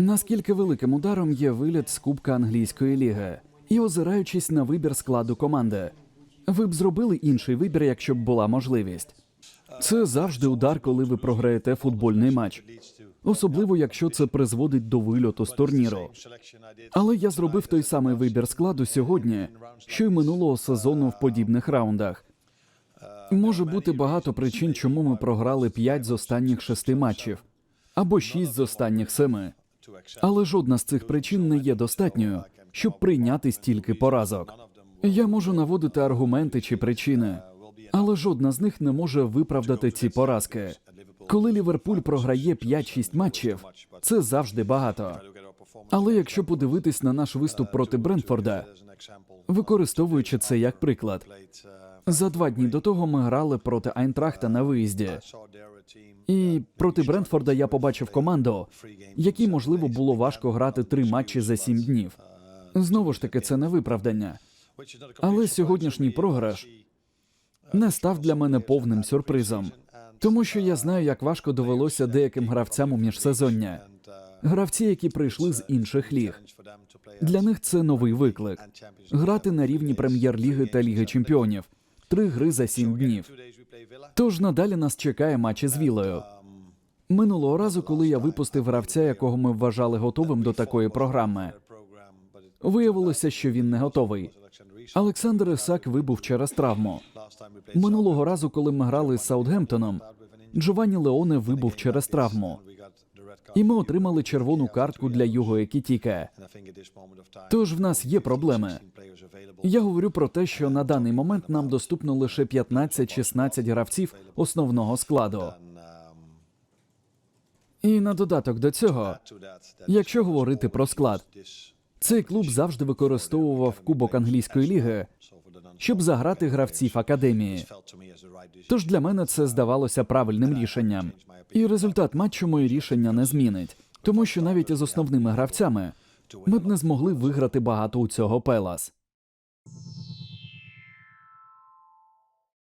Наскільки великим ударом є виліт з Кубка англійської ліги, і озираючись на вибір складу команди, ви б зробили інший вибір, якщо б була можливість. Це завжди удар, коли ви програєте футбольний матч, особливо якщо це призводить до вильоту з турніру. Але я зробив той самий вибір складу сьогодні, що й минулого сезону в подібних раундах. Може бути багато причин, чому ми програли 5 з останніх шести матчів або 6 з останніх семи. Але жодна з цих причин не є достатньою, щоб прийняти стільки поразок. Я можу наводити аргументи чи причини, але жодна з них не може виправдати ці поразки. Коли Ліверпуль програє 5-6 матчів, це завжди багато. Але якщо подивитись на наш виступ проти Брентфорда, використовуючи це як приклад, за два дні до того ми грали проти Айнтрахта на виїзді. І проти Брентфорда я побачив команду, якій можливо було важко грати три матчі за сім днів. Знову ж таки, це не виправдання. Але сьогоднішній програш не став для мене повним сюрпризом, тому що я знаю, як важко довелося деяким гравцям у міжсезоння. Гравці, які прийшли з інших ліг. Для них це новий виклик грати на рівні прем'єр-ліги та Ліги Чемпіонів. Три гри за сім днів. Тож надалі нас чекає матч із Вілою. Минулого разу, коли я випустив гравця, якого ми вважали готовим до такої програми, виявилося, що він не готовий. Олександр Ісак вибув через травму. Минулого разу, коли ми грали з Саутгемптоном, Джованні Леоне вибув через травму. І ми отримали червону картку для Юго Екітіке. Тож в нас є проблеми. Я говорю про те, що на даний момент нам доступно лише 15-16 гравців основного складу. І на додаток до цього, якщо говорити про склад, цей клуб завжди використовував Кубок англійської ліги, щоб заграти гравців академії. Тож для мене це здавалося правильним рішенням. І результат матчу моє рішення не змінить, тому що навіть із основними гравцями ми б не змогли виграти багато у цього Пелас.